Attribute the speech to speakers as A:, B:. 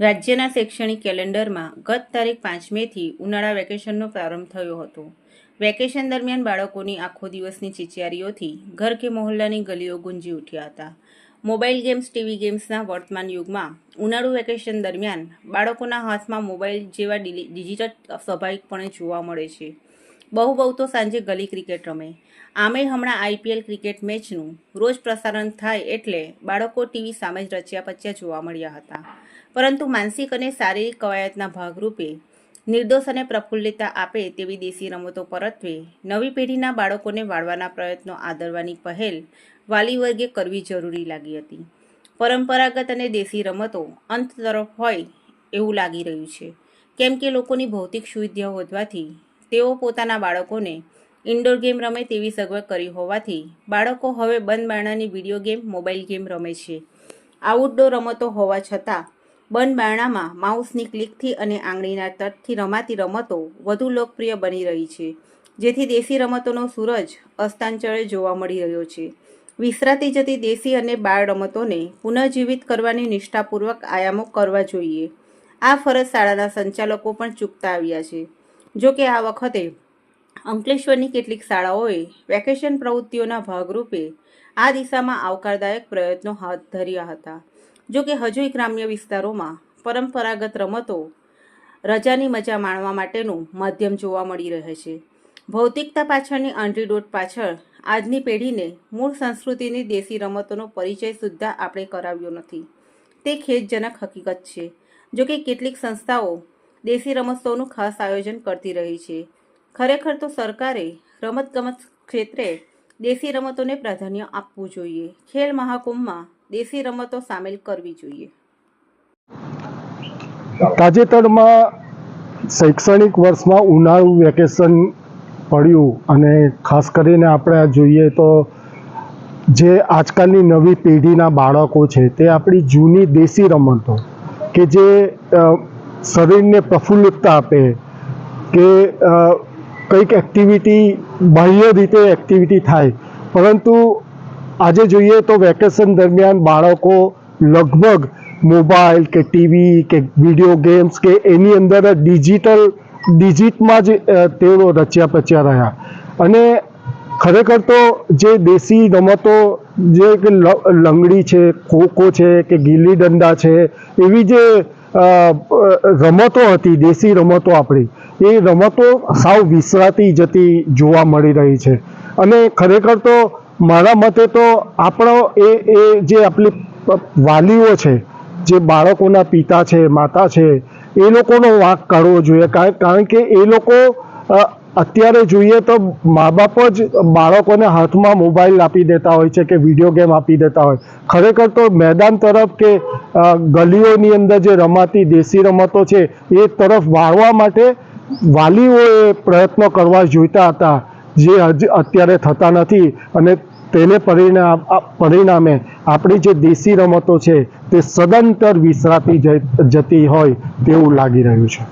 A: રાજ્યના શૈક્ષણિક કેલેન્ડરમાં ગત તારીખ પાંચ મેથી ઉનાળા વેકેશનનો પ્રારંભ થયો હતો. વેકેશન દરમિયાન બાળકોની આખો દિવસની ચિચિયારીઓથી ઘર કે મહોલ્લાની ગલીઓ ગુંજી ઉઠ્યા હતા. મોબાઈલ ગેમ્સ, ટીવી ગેમ્સના વર્તમાન યુગમાં ઉનાળુ વેકેશન દરમિયાન બાળકોના હાથમાં મોબાઈલ જેવા ડિજિટલ સ્વાભાવિકપણે જોવા મળે છે. બહુ બહુ તો સાંજે ગલી ક્રિકેટ રમે. આમે હમણાં આઈપીએલ ક્રિકેટ મેચનું રોજ પ્રસારણ થાય એટલે બાળકો ટીવી સામે જ રચ્યા પચ્યા જોવા મળ્યા હતા. પરંતુ માનસિક અને શારીરિક કવાયતના ભાગરૂપે નિર્દોષ અને પ્રફુલ્લિતા આપે તેવી દેશી રમતો પરત્વે નવી પેઢીના બાળકોને વાળવાના પ્રયત્નો આદરવાની પહેલ વાલી વર્ગે કરવી જરૂરી લાગી હતી. પરંપરાગત અને દેશી રમતો અંત તરફ હોય એવું લાગી રહ્યું છે. કેમ કે લોકોની ભૌતિક સુવિધાઓ વધવાથી તેઓ પોતાના બાળકોને ઇન્ડોર ગેમ રમે તેવી સગવડ કરી હોવાથી બાળકો હવે બંધ બારણાની વીડિયો ગેમ મોબાઈલ ગેમ રમે છે. આઉટડોર રમતો હોવા છતાં બંધ બારણામાં માઉસની ક્લિકથી અને આંગળીના તટથી રમાતી રમતો વધુ લોકપ્રિય બની રહી છે. જેથી દેશી રમતોનો સૂરજ અસ્તાંચળે જોવા મળી રહ્યો છે. વિસરાતી જતી દેશી અને બાળ રમતોને પુનઃજીવિત કરવાની નિષ્ઠાપૂર્વક આયામો કરવા જોઈએ. આ ફરજ શાળાના સંચાલકો પણ ચૂકતા આવ્યા છે. જો કે આ વખતે અંકલેશ્વરની કેટલીક શાળાઓએ વેકેશન પ્રવૃત્તિઓના ભાગરૂપે આ દિશામાં આવકારદાયક પ્રયત્નો હાથ ધર્યા હતા. જો કે હજુય ગ્રામ્ય વિસ્તારોમાં પરંપરાગત રમતો રજાની મજા માણવા માટેનું માધ્યમ જોવા મળી રહે છે. ભૌતિકતા પાછળની અંટીડોટ પાછળ આજની પેઢીને મૂળ સંસ્કૃતિની દેશી રમતોનો પરિચય સુદ્ધા આપણે કરાવ્યો નથી. તે ખેદજનક હકીકત છે. જો કે કેટલીક સંસ્થાઓ દેશી રમતોનું ખાસ આયોજન કરતી રહી છે. ખરેખર તો સરકારે રમતગમત ક્ષેત્રે દેશી રમતોને પ્રાધાન્ય આપવું જોઈએ. ખેલ મહાકુંભમાં દેશી રમતો સામેલ કરવી જોઈએ.
B: તાજેતરમાં શૈક્ષણિક વર્ષમાં ઉનાળુ વેકેશન પડ્યું અને ખાસ કરીને આપણે જોઈએ તો જે આજકાલની નવી પેઢીના બાળકો છે તે આપણી જૂની દેશી રમતો કે જે શરીરને પ્રફુલ્લતા આપે, કે કંઈક એક્ટિવિટી બાહ્ય રીતે એક્ટિવિટી થાય. પરંતુ આજે જોઈએ તો વેકેશન દરમિયાન બાળકો લગભગ મોબાઈલ કે ટીવી કે વીડિયો ગેમ્સ કે એની અંદર ડિજિટલ ડિજિટમાં જ તેઓ રચ્યા પચ્યા રહ્યા. અને ખરેખર તો જે દેશી રમતો, જે લંગડી છે, ખોખો છે, કે ગીલી દંડા છે, એવી જે રમતો હતી, દેશી રમતો આપણી, એ રમતો સાવ વિસરાતી જતી જોવા મળી રહી છે. અને ખરેખર તો મારા મતે તો આપણો એ એ જે આપણી વાલીઓ છે, જે બાળકોના પિતા છે, માતા છે, એ લોકોનો વાંક કાઢવો જોઈએ. કારણ કે એ લોકો અત્યારે જોઈએ તો મા બાપ જ બાળકોને હાથમાં મોબાઈલ આપી દેતા હોય છે કે વીડિયો ગેમ આપી દેતા હોય. ખરેખર તો મેદાન તરફ કે ગલીઓની અંદર જે રમાતી દેશી રમતો છે, એ તરફ વાળવા માટે વાલીઓએ પ્રયત્નો કરવા જોઈતા હતા, જે અત્યારે થતા નથી અને તેને પરિણામ પરિણામે આપણી જે દેશી રમતો છે તે સદંતર વિસરાતી જતી હોય તેવું લાગી રહ્યું છે.